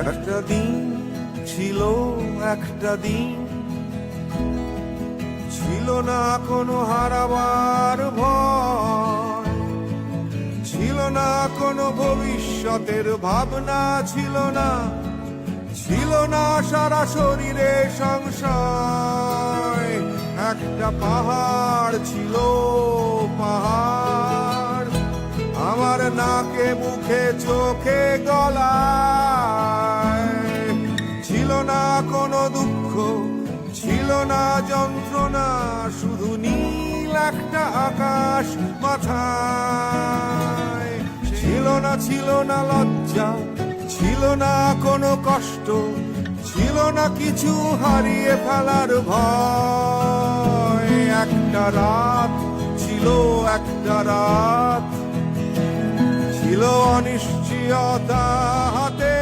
একটা দিন ছিল, একটা দিন ছিল না কোনো হারাবার ভয়, ছিল না কোনো ভবিষ্যতের ভাবনা, ছিল না ছিল না সারা শরীরে সংশয়। একটা পাহাড় ছিল, পাহাড় আমার নাকে, মুখে, চোখে ছিল না কোনো দুঃখ, ছিল না যন্ত্রণা, শুধু নীল একটা আকাশ মাথায়। ছিল না ছিল না লজ্জা, ছিল না কোনো কষ্ট, ছিল না কিছু হারিয়ে ফেলার ভয়। একটা রাত ছিল একটা রাত, ছিল অনিশ্চয়তা।